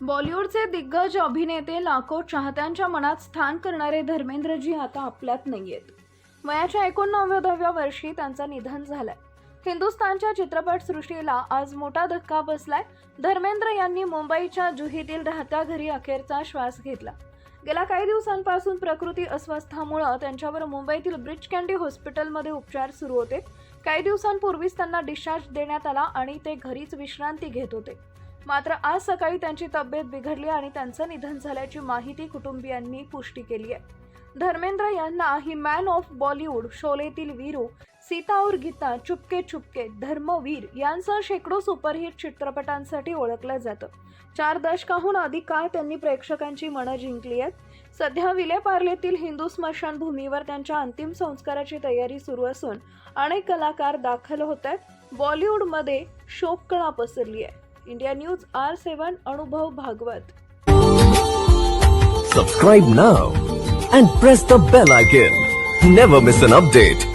बॉलिवूडचे दिग्गज अभिनेते लाखो चाहत्यांच्या मनात स्थान करणारे धर्मेंद्रजी आता आपल्यात नाहीयेत. वयाच्या एकोणनव्वदाव्या वर्षी त्यांचं निधन झालंय. हिंदुस्थानच्या चित्रपटसृष्टीला आज मोठा धक्का बसलाय. धर्मेंद्र यांनी मुंबईच्या जुहीतील राहत्या घरी अखेरचा श्वास घेतला. गेल्या काही दिवसांपासून प्रकृती अस्वस्थामुळं त्यांच्यावर मुंबईतील ब्रिज कँडी हॉस्पिटलमध्ये उपचार सुरू होते. काही दिवसांपूर्वीच त्यांना डिस्चार्ज देण्यात आला आणि ते घरीच विश्रांती घेत होते. मात्र आज सकाळी त्यांची तब्येत बिघडली आणि त्यांचं निधन झाल्याची माहिती कुटुंबियांनी पुष्टी केली आहे. धर्मेंद्र यांना ही मॅन ऑफ बॉलिवूड शोलेतील वीरू सीता और गीता चुपके चुपके धर्मवीर यांसह शेकडो सुपरहिट चित्रपटांसाठी ओळखलं जातं. चार दशकाहून अधिक काळ त्यांनी प्रेक्षकांची मनं जिंकली आहेत? सध्या विलेपार्लेतील हिंदू स्मशानभूमीवर त्यांच्या अंतिम संस्काराची तयारी सुरू असून अनेक कलाकार दाखल होत आहेत. बॉलिवूडमध्ये शोककळा पसरली आहे. India news R seven Anubhav Bhagwat Subscribe now and press the bell icon. Never miss an update.